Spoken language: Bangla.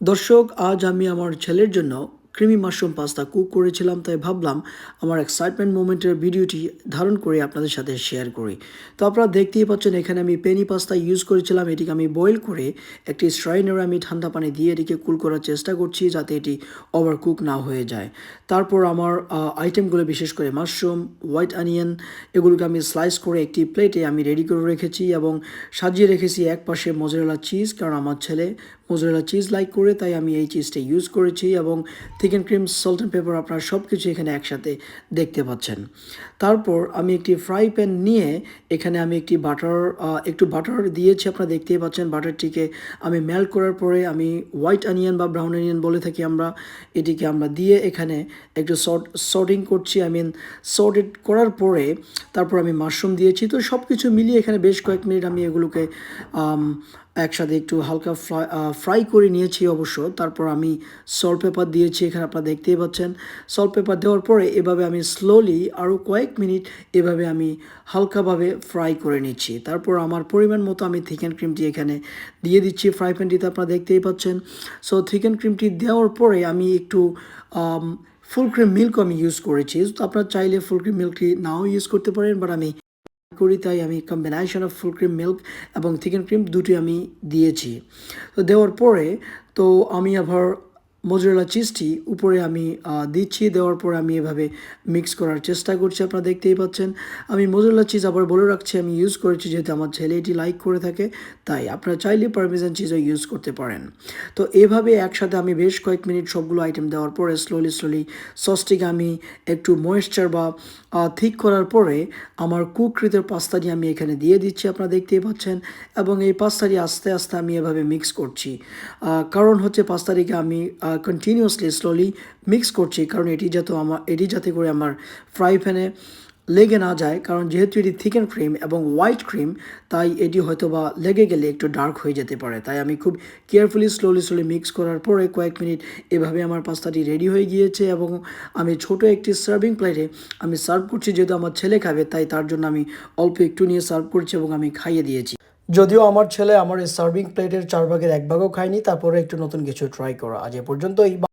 দর্শক, আজ আমি আমার ছেলের জন্য ক্রিমি মাশরুম পাস্তা কুক করেছিলাম, তাই ভাবলাম আমার এক্সাইটমেন্ট মোমেন্টের ভিডিওটি ধারণ করে আপনাদের সাথে শেয়ার করি। তো আপনারা দেখতেই পাচ্ছেন, এখানে আমি পেনি পাস্তা ইউজ করেছিলাম, এটিকে আমি বয়েল করে একটি স্ট্রাইনারে আমি ঠান্ডা পানি দিয়ে এটিকে কুল করার চেষ্টা করছি যাতে এটি ওভার কুক না হয়ে যায়। তারপর আমার আইটেমগুলো বিশেষ করে মাশরুম হোয়াইট অনিয়ন এগুলোকে আমি স্লাইস করে একটি প্লেটে আমি রেডি করে রেখেছি এবং সাজিয়ে রেখেছি এক পাশে মোজারেলা চিজ কারণ আমার ছেলে মোজারেলা চিজ লাইক করে, তাই আমি এই চিজটা ইউজ করেছি এবং thicken cream, salt and pepper আপনারা সব কিছু এখানে একসাথে দেখতে পাচ্ছেন। তারপর আমি একটি ফ্রাই প্যান নিয়ে এখানে আমি একটি বাটার একটু বাটার দিয়েছি, আপনারা দেখতেই পাচ্ছেন বাটারটিকে আমি মেল্ট করার পরে আমি হোয়াইট অনিয়ন বা ব্রাউন অনিয়ন বলে থাকি আমরা, এটিকে আমরা দিয়ে এখানে একটু সর্ট সর্টিং করছি, আই মিন সর্টেড করার পরে তারপর আমি মাশরুম দিয়েছি। তো সব কিছু মিলিয়ে এখানে বেশ কয়েক মিনিট আমি এগুলোকে একসাথে একটু হালকা ফ্রাই করে নিয়েছি অবশ্য। তারপর আমি সল্ট পেপার দিয়েছি, এখানে আপনারা দেখতেই পাচ্ছেন। সল্ট পেপার দেওয়ার পরে এভাবে আমি স্লোলি আরও কয়েক মিনিট এভাবে আমি হালকাভাবে ফ্রাই করে নিচ্ছি। তারপর আমার পরিমাণ মতো আমি থিকেন ক্রিমটি এখানে দিয়ে দিচ্ছি ফ্রাই প্যানটিতে আপনারা দেখতেই পাচ্ছেন। সো থিকেন ক্রিমটি দেওয়ার পরে আমি একটু ফুল ক্রিম মিল্ক আমি ইউজ করেছি। তো আপনারা চাইলে ফুল ক্রিম মিল্কটি নাও ইউজ করতে পারেন বাট আমি করি, তাই আমি combination of full cream milk এবং চিকেন ক্রিম দুটি আমি দিয়েছি। তো দেওয়ার পরে, তো আমি আবার মোজরেলা চিজটি উপরে আমি দিচ্ছি। দেওয়ার পরে আমি এভাবে মিক্স করার চেষ্টা করছি, আপনারা দেখতেই পাচ্ছেন। আমি মোজরেলা চিজ আবার বলে রাখছি, আমি ইউজ করেছি যেহেতু আমার ছেলে এটি লাইক করে থাকে, তাই আপনারা চাইলে পারমিজান চিজও ইউজ করতে পারেন। তো এভাবে একসাথে আমি বেশ কয়েক মিনিট সবগুলো আইটেম দেওয়ার পরে স্লোলি স্লোলি সসটিকে আমি একটু ময়েশ্চার বা ঠিক করার পরে আমার কুকৃতের পাস্তাটি আমি এখানে দিয়ে দিচ্ছি, আপনারা দেখতেই পাচ্ছেন, এবং এই পাস্তাটি আস্তে আস্তে আমি এভাবে মিক্স করছি। কারণ হচ্ছে পাস্তাটিকে আমি কন্টিনিউয়াসলি স্লোলি মিক্স করছি, কারণ এটি যাতে আমার এটি যাতে করে আমার ফ্রাই প্যানে লেগে না যায়, কারণ যেহেতু এটি থিকেন ক্রিম এবং হোয়াইট ক্রিম তাই এটি হয়তো বা লেগে গেলে একটু ডার্ক হয়ে যেতে পারে। তাই আমি খুব কেয়ারফুলি স্লোলি স্লোলি মিক্স করার পরে কয়েক মিনিট এভাবে আমার পাস্তাটি রেডি হয়ে গিয়েছে এবং আমি ছোট একটি সার্ভিং প্লেটে আমি সার্ভ করছি, যেহেতু আমার ছেলে খাবে, তাই তার জন্য আমি অল্প একটু নিয়ে সার্ভ করছি এবং আমি খাইয়ে দিয়েছি। যদিও আমার ছেলে আমার এই সার্ভিং প্লেটের চার ভাগের এক ভাগও খায়নি, তারপরে একটু নতুন কিছু ট্রাই করা। আজ এ পর্যন্তই।